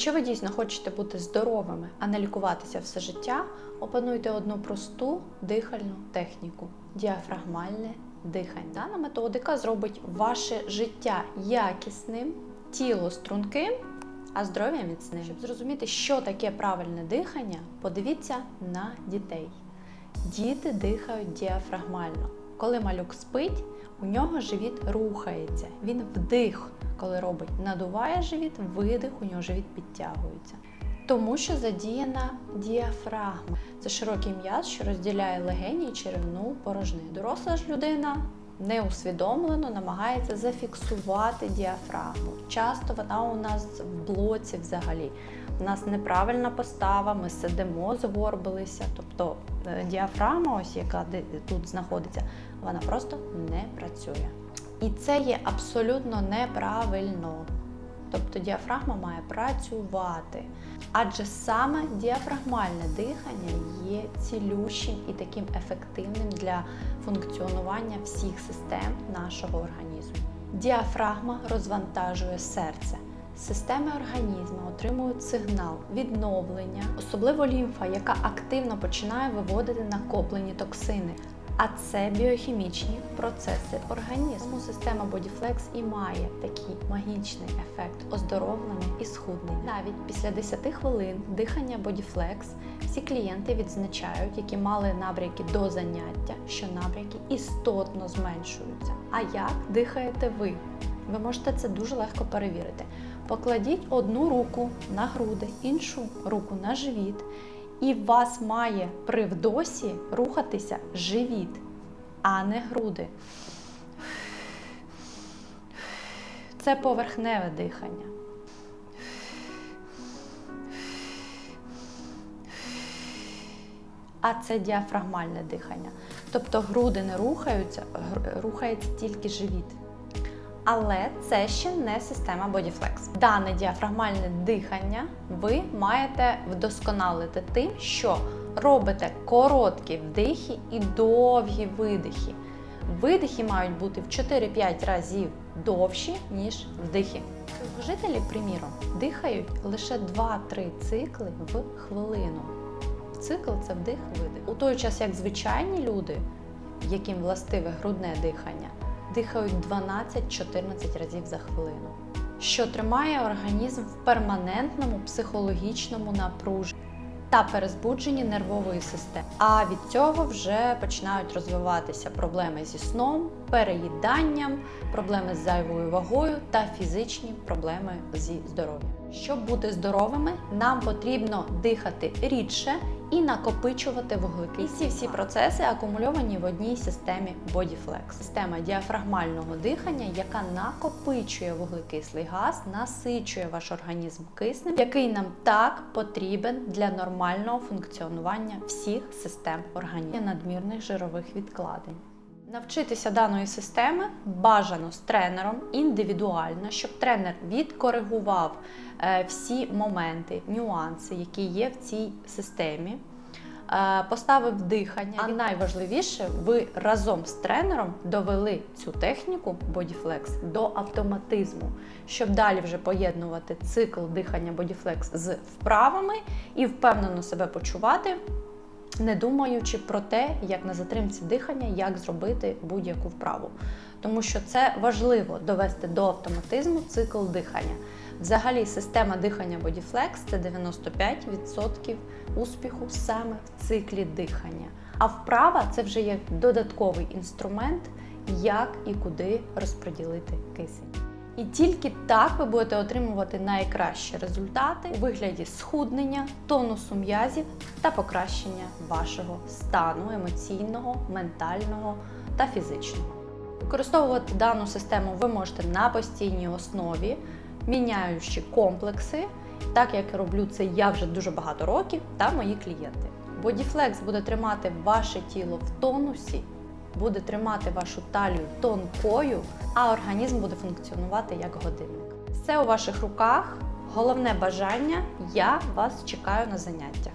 Якщо ви дійсно хочете бути здоровими, а не лікуватися все життя, опануйте одну просту дихальну техніку діафрагмальне дихання. Дана методика зробить ваше життя якісним, тіло струнким, а здоров'я міцним. Щоб зрозуміти, що таке правильне дихання, подивіться на дітей. Діти дихають діафрагмально. Коли малюк спить, у нього живіт рухається. Він вдих, коли робить, надуває живіт, видих, у нього живіт підтягується. Тому що задіяна діафрагма. Це широкий м'яз, що розділяє легені і черевну порожнину. Доросла ж людина неусвідомлено намагається зафіксувати діафрагму. Часто вона у нас в блоці взагалі. У нас неправильна постава, ми сидимо, згорбилися. Тобто е, діафрагма, ось яка тут знаходиться, вона просто не працює. І це є абсолютно неправильно. Тобто діафрагма має працювати. Адже саме діафрагмальне дихання є цілющим і таким ефективним для функціонування всіх систем нашого організму. Діафрагма розвантажує серце. Системи організму отримують сигнал відновлення, особливо лімфа, яка активно починає виводити накоплені токсини. А це біохімічні процеси організму. Система Bodyflex і має такий магічний ефект оздоровлення і схуднення. Навіть після 10 хвилин дихання Bodyflex всі клієнти відзначають, які мали набряки до заняття, що набряки істотно зменшуються. А як дихаєте ви? Ви можете це дуже легко перевірити. Покладіть одну руку на груди, іншу руку на живіт, і у вас має при вдосі рухатися живіт, а не груди. Це поверхневе дихання. А це діафрагмальне дихання. Тобто груди не рухаються, рухається тільки живіт. Але це ще не система Bodyflex. Дане діафрагмальне дихання ви маєте вдосконалити тим, що робите короткі вдихи і довгі видихи. Видихи мають бути в 4-5 разів довші, ніж вдихи. Жителі, приміром, дихають лише 2-3 цикли в хвилину. Цикл це вдих-видих. У той час, як звичайні люди, яким властиве грудне дихання, дихають 12-14 разів за хвилину, що тримає організм в перманентному психологічному напруженні та перезбудженні нервової системи. А від цього вже починають розвиватися проблеми зі сном, переїданням, проблеми з зайвою вагою та фізичні проблеми зі здоров'ям. Щоб бути здоровими, нам потрібно дихати рідше і накопичувати вуглекислий. І ці всі процеси акумульовані в одній системі BodyFlex. Система діафрагмального дихання, яка накопичує вуглекислий газ, насичує ваш організм киснем, який нам так потрібен для нормального функціонування всіх систем організму надмірних жирових відкладень. Навчитися даної системи бажано з тренером індивідуально, щоб тренер відкоригував е, всі моменти, нюанси, які є в цій системі. е, Поставив дихання, а найважливіше, ви разом з тренером довели цю техніку Bodyflex до автоматизму, щоб далі вже поєднувати цикл дихання Bodyflex з вправами і впевнено себе почувати не думаючи про те, як на затримці дихання, як зробити будь-яку вправу. Тому що це важливо довести до автоматизму цикл дихання. Взагалі, система дихання Bodyflex це 95% успіху саме в циклі дихання. А вправа це вже як додатковий інструмент, як і куди розподілити кисень. І тільки так ви будете отримувати найкращі результати у вигляді схуднення, тонусу м'язів та покращення вашого стану емоційного, ментального та фізичного. Використовувати дану систему ви можете на постійній основі, міняючи комплекси, так як роблю це я вже дуже багато років та мої клієнти. Bodyflex буде тримати ваше тіло в тонусі, буде тримати вашу талію тонкою, а організм буде функціонувати як годинник. Все у ваших руках. Головне бажання я вас чекаю на заняттях.